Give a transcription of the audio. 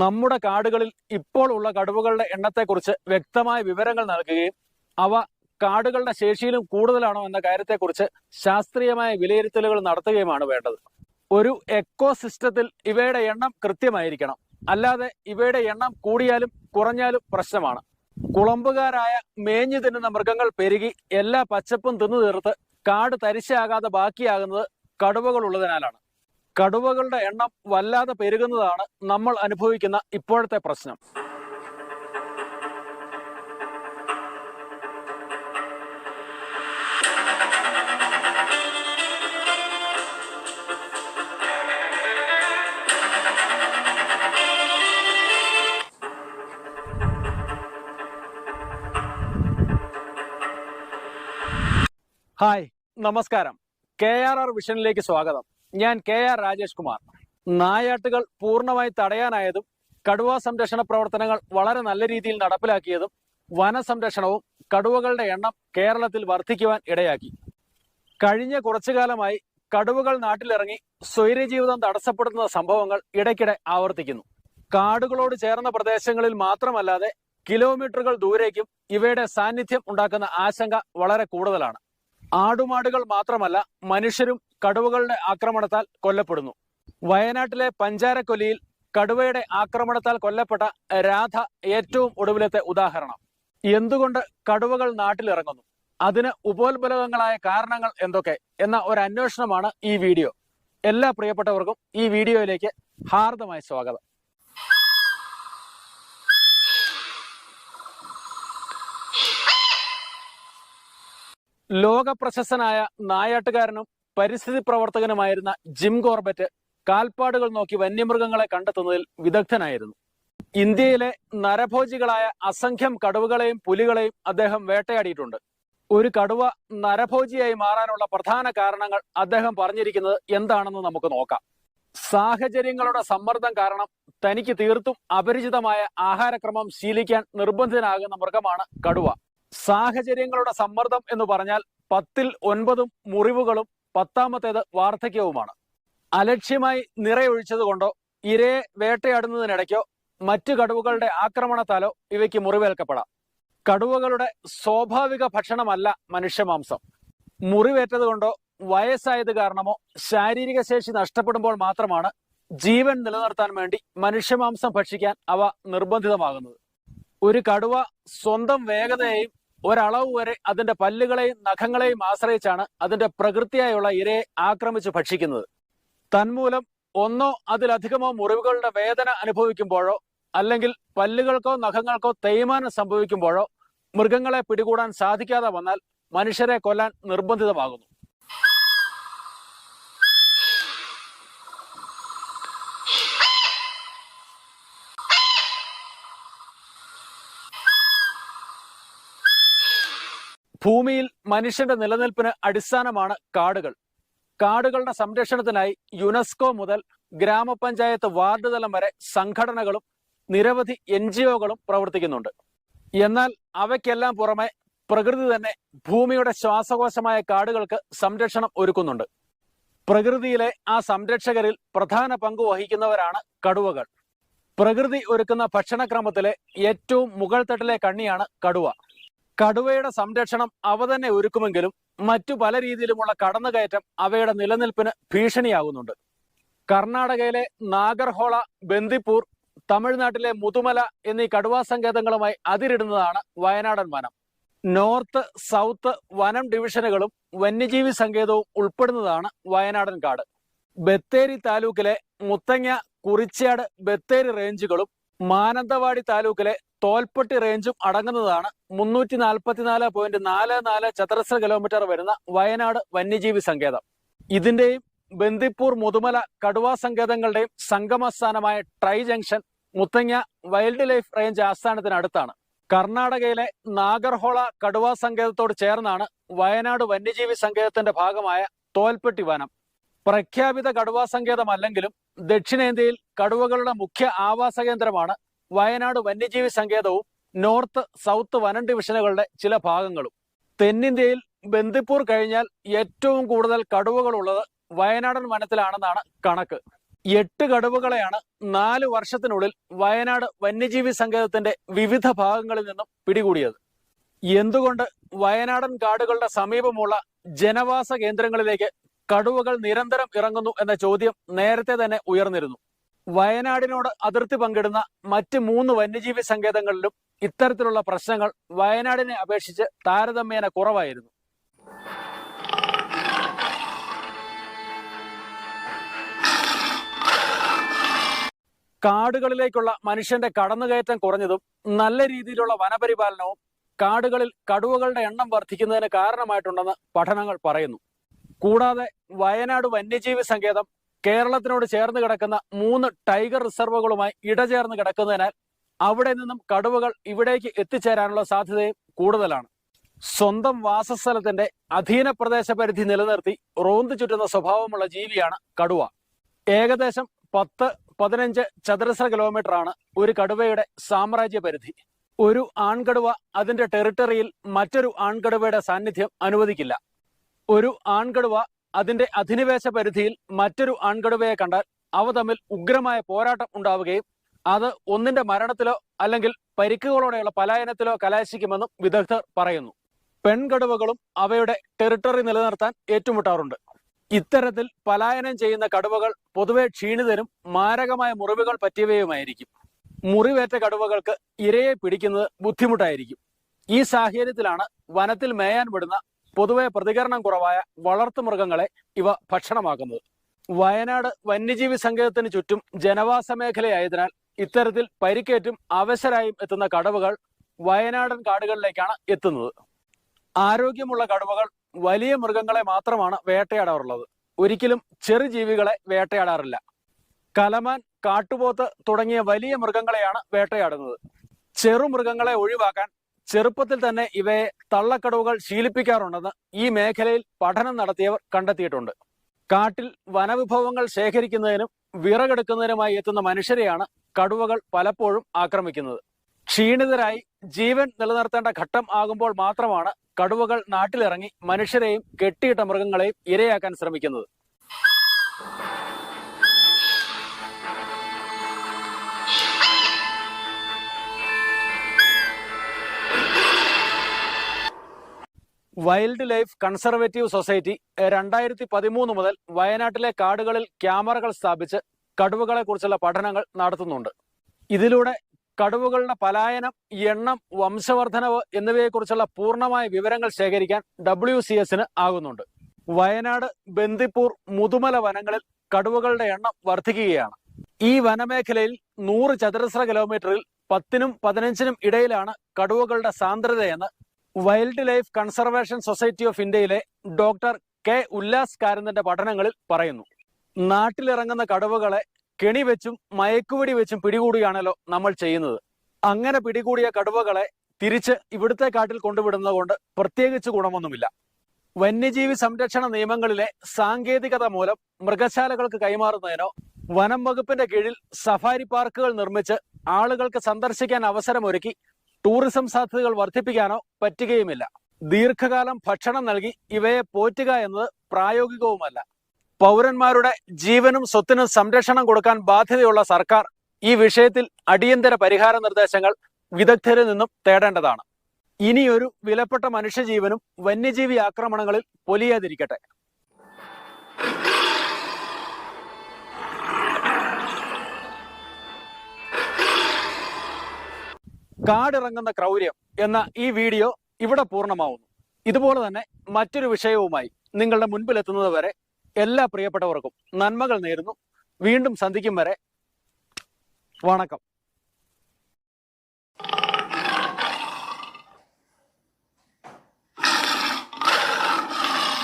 നമ്മുടെ കാടുകളിൽ ഇപ്പോൾ ഉള്ള കടുവകളുടെ എണ്ണത്തെക്കുറിച്ച് വ്യക്തമായ വിവരങ്ങൾ നൽകുകയും അവ കാടുകളുടെ ശേഷിയിലും കൂടുതലാണോ എന്ന കാര്യത്തെക്കുറിച്ച് ശാസ്ത്രീയമായ വിലയിരുത്തലുകൾ നടത്തുകയുമാണ് വേണ്ടത്. ഒരു എക്കോ സിസ്റ്റത്തിൽ ഇവയുടെ എണ്ണം കൃത്യമായിരിക്കണം. അല്ലാതെ ഇവയുടെ എണ്ണം കൂടിയാലും കുറഞ്ഞാലും പ്രശ്നമാണ്. കുളമ്പുകാരായ മേഞ്ഞു തിന്നുന്ന മൃഗങ്ങൾ പെരുകി എല്ലാ പച്ചപ്പും തിന്നു തീർത്ത് കാട് തരിശയാകാതെ ബാക്കിയാകുന്നത് കടുവകൾ ഉള്ളതിനാലാണ് കടുവകളുടെ എണ്ണം വല്ലാതെ പെരുകുന്നതാണ് നമ്മൾ അനുഭവിക്കുന്ന ഇപ്പോഴത്തെ പ്രശ്നം. ഹായ് നമസ്കാരം. കെ ആർ ആർ വിഷനിലേക്ക് സ്വാഗതം. ഞാൻ കെ ആർ രാജേഷ് കുമാർ. നായാട്ടുകൾ പൂർണമായി തടയാനായതും കടുവ സംരക്ഷണ പ്രവർത്തനങ്ങൾ വളരെ നല്ല രീതിയിൽ നടപ്പിലാക്കിയതും വനസംരക്ഷണവും കടുവകളുടെ എണ്ണം കേരളത്തിൽ വർദ്ധിക്കുവാൻ ഇടയാക്കി. കഴിഞ്ഞ കുറച്ചു കാലമായി കടുവകൾ നാട്ടിലിറങ്ങി സ്വൈര്യജീവിതം തടസ്സപ്പെടുത്തുന്ന സംഭവങ്ങൾ ഇടയ്ക്കിടെ ആവർത്തിക്കുന്നു. കാടുകളോട് ചേർന്ന പ്രദേശങ്ങളിൽ മാത്രമല്ലാതെ കിലോമീറ്ററുകൾ ദൂരേക്കും ഇവയുടെ സാന്നിധ്യം ഉണ്ടാക്കുന്ന ആശങ്ക വളരെ കൂടുതലാണ്. ആടുമാടുകൾ മാത്രമല്ല മനുഷ്യരും കടുവകളുടെ ആക്രമണത്താൽ കൊല്ലപ്പെടുന്നു. വയനാട്ടിലെ പഞ്ചാരക്കൊലിയിൽ കടുവയുടെ ആക്രമണത്താൽ കൊല്ലപ്പെട്ട രാധ ഏറ്റവും ഒടുവിലത്തെ ഉദാഹരണം. എന്തുകൊണ്ട് കടുവകൾ നാട്ടിലിറങ്ങുന്നു? അതിന് ഉപോത്ബലകങ്ങളായ കാരണങ്ങൾ എന്തൊക്കെ എന്ന ഒരു അന്വേഷണമാണ് ഈ വീഡിയോ. എല്ലാ പ്രിയപ്പെട്ടവർക്കും ഈ വീഡിയോയിലേക്ക് ഹാർദമായ സ്വാഗതം. ലോക പ്രശസ്തനായ നായാട്ടുകാരനും പരിസ്ഥിതി പ്രവർത്തകനുമായിരുന്ന ജിം കോർബറ്റ് കാൽപ്പാടുകൾ നോക്കി വന്യമൃഗങ്ങളെ കണ്ടെത്തുന്നതിൽ വിദഗ്ധനായിരുന്നു. ഇന്ത്യയിലെ നരഭോജികളായ അസംഖ്യം കടുവകളെയും പുലികളെയും അദ്ദേഹം വേട്ടയാടിയിട്ടുണ്ട്. ഒരു കടുവ നരഭോജിയായി മാറാനുള്ള പ്രധാന കാരണങ്ങൾ അദ്ദേഹം പറഞ്ഞിരിക്കുന്നത് എന്താണെന്ന് നമുക്ക് നോക്കാം. സാഹചര്യങ്ങളുടെ സമ്മർദ്ദം കാരണം തനിക്ക് തീർത്തും അപരിചിതമായ ആഹാരക്രമം ശീലിക്കാൻ നിർബന്ധിതനാകുന്ന മൃഗമാണ് കടുവ. സാഹചര്യങ്ങളുടെ സമ്മർദ്ദം എന്ന് പറഞ്ഞാൽ പത്തിൽ ഒൻപതും മുറിവുകളും പത്താമത്തേത് വാർദ്ധക്യവുമാണ്. അലക്ഷ്യമായി നിറയൊഴിച്ചതുകൊണ്ടോ ഇരയെ വേട്ടയാടുന്നതിനിടയ്ക്കോ മറ്റു കടുവകളുടെ ആക്രമണത്താലോ ഇവയ്ക്ക് മുറിവേൽക്കപ്പെടാം. കടുവകളുടെ സ്വാഭാവിക ഭക്ഷണമല്ല മനുഷ്യമാംസം മുറിവേറ്റതുകൊണ്ടോ വയസ്സായത് കാരണമോ ശാരീരിക ശേഷി നഷ്ടപ്പെടുമ്പോൾ മാത്രമാണ് ജീവൻ നിലനിർത്താൻ വേണ്ടി മനുഷ്യമാംസം ഭക്ഷിക്കാൻ അവ നിർബന്ധിതമാകുന്നത്. ഒരു കടുവ സ്വന്തം വേഗതയെയും ഒരളവ് വരെ അതിന്റെ പല്ലുകളെയും നഖങ്ങളെയും ആശ്രയിച്ചാണ് അതിന്റെ പ്രകൃതിയായുള്ള ഇരയെ ആക്രമിച്ച് ഭക്ഷിക്കുന്നത്. തന്മൂലം ഒന്നോ അതിലധികമോ മുറിവുകളുടെ വേദന അനുഭവിക്കുമ്പോഴോ അല്ലെങ്കിൽ പല്ലുകൾക്കോ നഖങ്ങൾക്കോ തേയ്മാനം സംഭവിക്കുമ്പോഴോ മൃഗങ്ങളെ പിടികൂടാൻ സാധിക്കാതെ വന്നാൽ മനുഷ്യരെ കൊല്ലാൻ നിർബന്ധിതമാകുന്നു. ഭൂമിയിൽ മനുഷ്യന്റെ നിലനിൽപ്പിന് അടിസ്ഥാനമാണ് കാടുകൾ. കാടുകളുടെ സംരക്ഷണത്തിനായി യുനെസ്കോ മുതൽ ഗ്രാമപഞ്ചായത്ത് വാർഡ് തലം വരെ സംഘടനകളും നിരവധി എൻ ജി ഒകളും പ്രവർത്തിക്കുന്നുണ്ട്. എന്നാൽ അവയ്ക്കെല്ലാം പുറമെ പ്രകൃതി തന്നെ ഭൂമിയുടെ ശ്വാസകോശമായ കാടുകൾക്ക് സംരക്ഷണം ഒരുക്കുന്നുണ്ട്. പ്രകൃതിയിലെ ആ സംരക്ഷകരിൽ പ്രധാന പങ്ക് വഹിക്കുന്നവരാണ് കടുവകൾ. പ്രകൃതി ഒരുക്കുന്ന ഭക്ഷണക്രമത്തിലെ ഏറ്റവും മുകൾ തട്ടിലെ കണ്ണിയാണ് കടുവ. കടുവയുടെ സംരക്ഷണം അവ തന്നെ ഒരുക്കുമെങ്കിലും മറ്റു പല രീതിയിലുമുള്ള കടന്നുകയറ്റം അവയുടെ നിലനിൽപ്പിന് ഭീഷണിയാകുന്നുണ്ട്. കർണാടകയിലെ നാഗർഹോള ബന്ദിപ്പൂർ തമിഴ്നാട്ടിലെ മുതുമല എന്നീ കടുവാ സങ്കേതങ്ങളുമായി അതിരിടുന്നതാണ് വയനാടൻ വനം. നോർത്ത് സൗത്ത് വനം ഡിവിഷനുകളും വന്യജീവി സങ്കേതവും ഉൾപ്പെടുന്നതാണ് വയനാടൻ കാട്. ബത്തേരി താലൂക്കിലെ മുത്തങ്ങ കുറിച്ചാട് ബത്തേരി റേഞ്ചുകളും മാനന്തവാടി താലൂക്കിലെ തോൽപ്പെട്ടി റേഞ്ചും അടങ്ങുന്നതാണ്. മുന്നൂറ്റി നാൽപ്പത്തിനാല് പോയിന്റ് നാല് നാല് ചതുരശ്ര കിലോമീറ്റർ വരുന്ന വയനാട് വന്യജീവി സങ്കേതം. ഇതിന്റെയും ബന്ദിപ്പൂർ മുതുമല കടുവാ സങ്കേതങ്ങളുടെയും സംഗമസ്ഥാനമായ tri junction Muthanga wildlife range ആസ്ഥാനത്തിനടുത്താണ്. കർണാടകയിലെ നാഗർഹോള കടുവാ സങ്കേതത്തോട് ചേർന്നാണ് വയനാട് വന്യജീവി സങ്കേതത്തിന്റെ ഭാഗമായ തോൽപ്പെട്ടി വനം. പ്രഖ്യാപിത കടുവാ സങ്കേതമല്ലെങ്കിലും ദക്ഷിണേന്ത്യയിൽ കടുവകളുടെ മുഖ്യ ആവാസ കേന്ദ്രമാണ് വയനാട് വന്യജീവി സങ്കേതവും നോർത്ത് സൗത്ത് വനം ഡിവിഷനുകളുടെ ചില ഭാഗങ്ങളും. തെന്നിന്ത്യയിൽ ബന്ദിപ്പൂർ കഴിഞ്ഞാൽ ഏറ്റവും കൂടുതൽ കടുവകളുള്ളത് വയനാടൻ വനത്തിലാണെന്നാണ് കണക്ക്. എട്ട് കടുവകളെയാണ് നാല് വർഷത്തിനുള്ളിൽ വയനാട് വന്യജീവി സങ്കേതത്തിന്റെ വിവിധ ഭാഗങ്ങളിൽ നിന്നും പിടികൂടിയത്. എന്തുകൊണ്ട് വയനാടൻ കാടുകളുടെ സമീപമുള്ള ജനവാസ കേന്ദ്രങ്ങളിലേക്ക് കടുവകൾ നിരന്തരം ഇറങ്ങുന്നു എന്ന ചോദ്യം നേരത്തെ തന്നെ ഉയർന്നിരുന്നു. വയനാടിനോട് അതിർത്തി പങ്കിടുന്ന മറ്റ് മൂന്ന് വന്യജീവി സങ്കേതങ്ങളിലും ഇത്തരത്തിലുള്ള പ്രശ്നങ്ങൾ വയനാടിനെ അപേക്ഷിച്ച് താരതമ്യേന കുറവായിരുന്നു. കാടുകളിലേക്കുള്ള മനുഷ്യന്റെ കടന്നുകയറ്റം കുറഞ്ഞതും നല്ല രീതിയിലുള്ള വനപരിപാലനവും കാടുകളിൽ കടുവകളുടെ എണ്ണം വർദ്ധിക്കുന്നതിന് കാരണമായിട്ടുണ്ടെന്ന് പഠനങ്ങൾ പറയുന്നു. കൂടാതെ വയനാട് വന്യജീവി സങ്കേതം കേരളത്തിനോട് ചേർന്ന് കിടക്കുന്ന മൂന്ന് ടൈഗർ റിസർവുകളുമായി ഇടചേർന്ന് കിടക്കുന്നതിനാൽ അവിടെ നിന്നും കടുവകൾ ഇവിടേക്ക് എത്തിച്ചേരാനുള്ള സാധ്യതയും കൂടുതലാണ്. സ്വന്തം വാസസ്ഥലത്തിന്റെ അധീന പ്രദേശ പരിധി നിലനിർത്തി റോന്ത് ചുറ്റുന്ന സ്വഭാവമുള്ള ജീവിയാണ് കടുവ. ഏകദേശം പത്ത് പതിനഞ്ച് ചതുരശ്ര കിലോമീറ്റർ ആണ് ഒരു കടുവയുടെ സാമ്രാജ്യ പരിധി. ഒരു ആൺകടുവ അതിന്റെ ടെറിട്ടറിയിൽ മറ്റൊരു ആൺകടുവയുടെ സാന്നിധ്യം അനുവദിക്കില്ല. ഒരു ആൺകടുവ അതിന്റെ അധിനിവേശ പരിധിയിൽ മറ്റൊരു ആൺകടുവയെ കണ്ടാൽ അവ തമ്മിൽ ഉഗ്രമായ പോരാട്ടം ഉണ്ടാവുകയും അത് ഒന്നിന്റെ മരണത്തിലോ അല്ലെങ്കിൽ പരിക്കുകളോടെയുള്ള പലായനത്തിലോ കലാശിക്കുമെന്നും വിദഗ്ധർ പറയുന്നു. പെൺകടുവകളും അവയുടെ ടെറിട്ടറി നിലനിർത്താൻ ഏറ്റുമുട്ടാറുണ്ട്. ഇത്തരത്തിൽ പലായനം ചെയ്യുന്ന കടുവകൾ പൊതുവെ ക്ഷീണിതരും മാരകമായ മുറിവുകൾ പറ്റിയവയുമായിരിക്കും. മുറിവേറ്റ കടുവകൾക്ക് ഇരയെ പിടിക്കുന്നത് ബുദ്ധിമുട്ടായിരിക്കും. ഈ സാഹചര്യത്തിലാണ് വനത്തിൽ മേയാൻ വിടുന്ന പൊതുവെ പ്രതികരണം കുറവായ വളർത്തുമൃഗങ്ങളെ ഇവ ഭക്ഷണമാക്കുന്നത്. വയനാട് വന്യജീവി സങ്കേതത്തിന് ചുറ്റും ജനവാസ മേഖലയായതിനാൽ ഇത്തരത്തിൽ പരിക്കേറ്റും അവശരായും എത്തുന്ന കടവുകൾ വയനാടൻ കാടുകളിലേക്കാണ് എത്തുന്നത്. ആരോഗ്യമുള്ള കടുവകൾ വലിയ മൃഗങ്ങളെ മാത്രമാണ് വേട്ടയാടാറുള്ളത്. ഒരിക്കലും ചെറു ജീവികളെ വേട്ടയാടാറില്ല. കലമാൻ കാട്ടുപോത്ത് തുടങ്ങിയ വലിയ മൃഗങ്ങളെയാണ് വേട്ടയാടുന്നത്. ചെറുമൃഗങ്ങളെ ഒഴിവാക്കാൻ ചെറുപ്പത്തിൽ തന്നെ ഇവയെ തള്ളക്കടവുകൾ ശീലിപ്പിക്കാറുണ്ടെന്ന് ഈ മേഖലയിൽ പഠനം നടത്തിയവർ കണ്ടെത്തിയിട്ടുണ്ട്. കാട്ടിൽ വനവിഭവങ്ങൾ ശേഖരിക്കുന്നതിനും വിറകെടുക്കുന്നതിനുമായി എത്തുന്ന മനുഷ്യരെയാണ് കടുവകൾ പലപ്പോഴും ആക്രമിക്കുന്നത്. ക്ഷീണിതരായി ജീവൻ നിലനിർത്തേണ്ട ഘട്ടം ആകുമ്പോൾ മാത്രമാണ് കടുവകൾ നാട്ടിലിറങ്ങി മനുഷ്യരെയും കെട്ടിയിട്ട മൃഗങ്ങളെയും ഇരയാക്കാൻ ശ്രമിക്കുന്നത്. വൈൽഡ് ലൈഫ് കൺസർവേറ്റീവ് സൊസൈറ്റി രണ്ടായിരത്തി പതിമൂന്ന് മുതൽ വയനാട്ടിലെ കാടുകളിൽ ക്യാമറകൾ സ്ഥാപിച്ച് കടുവകളെ കുറിച്ചുള്ള പഠനങ്ങൾ നടത്തുന്നുണ്ട്. ഇതിലൂടെ കടുവകളുടെ പലായനം എണ്ണം വംശവർദ്ധനവ് എന്നിവയെക്കുറിച്ചുള്ള പൂർണമായ വിവരങ്ങൾ ശേഖരിക്കാൻ ഡബ്ല്യു സി എസിന് ആകുന്നുണ്ട്. വയനാട് ബന്ദിപ്പൂർ മുതുമല വനങ്ങളിൽ കടുവകളുടെ എണ്ണം വർദ്ധിക്കുകയാണ്. ഈ വനമേഖലയിൽ നൂറ് ചതുരശ്ര കിലോമീറ്ററിൽ പത്തിനും പതിനഞ്ചിനും ഇടയിലാണ് കടുവകളുടെ സാന്ദ്രതയെന്ന് wildlife conservation society of ഇന്ത്യയിലെ ഡോക്ടർ കെ ഉല്ലാസ് കാരന്തന്റെ പഠനങ്ങളിൽ പറയുന്നു നാട്ടിലിറങ്ങുന്ന കടുവകളെ കെണി വെച്ചും മയക്കുവടി വെച്ചും പിടികൂടുകയാണല്ലോ നമ്മൾ ചെയ്യുന്നത്. അങ്ങനെ പിടികൂടിയ കടുവകളെ തിരിച്ച് ഇവിടുത്തെ കാട്ടിൽ കൊണ്ടുവിടുന്നത് കൊണ്ട് പ്രത്യേകിച്ച് ഗുണമൊന്നുമില്ല. വന്യജീവി സംരക്ഷണ നിയമങ്ങളിലെ സാങ്കേതികത മൂലം മൃഗശാലകൾക്ക് കൈമാറുന്നതിനോ വനം വകുപ്പിന്റെ കീഴിൽ സഫാരി പാർക്കുകൾ നിർമ്മിച്ച് ആളുകൾക്ക് സന്ദർശിക്കാൻ അവസരമൊരുക്കി ടൂറിസം സാധ്യതകൾ വർദ്ധിപ്പിക്കാനോ പറ്റുകയുമില്ല. ദീർഘകാലം ഭക്ഷണം നൽകി ഇവയെ പോറ്റുക എന്നത് പ്രായോഗികവുമല്ല. പൗരന്മാരുടെ ജീവനും സ്വത്തിനും സംരക്ഷണം കൊടുക്കാൻ ബാധ്യതയുള്ള സർക്കാർ ഈ വിഷയത്തിൽ അടിയന്തര പരിഹാര നിർദ്ദേശങ്ങൾ വിദഗ്ധരിൽ നിന്നും തേടേണ്ടതാണ്. ഇനിയൊരു വിലപ്പെട്ട മനുഷ്യജീവനും വന്യജീവി ആക്രമണങ്ങളിൽ പൊലിയാതിരിക്കട്ടെ. കാടിറങ്ങുന്ന ക്രൗര്യം എന്ന ഈ വീഡിയോ ഇവിടെ പൂർണമാവുന്നു. ഇതുപോലെ തന്നെ മറ്റൊരു വിഷയവുമായി നിങ്ങളുടെ മുൻപിലെത്തുന്നത് വരെ എല്ലാ പ്രിയപ്പെട്ടവർക്കും നന്മകൾ നേരുന്നു. വീണ്ടും സന്ധിക്കും വരെ വണക്കം.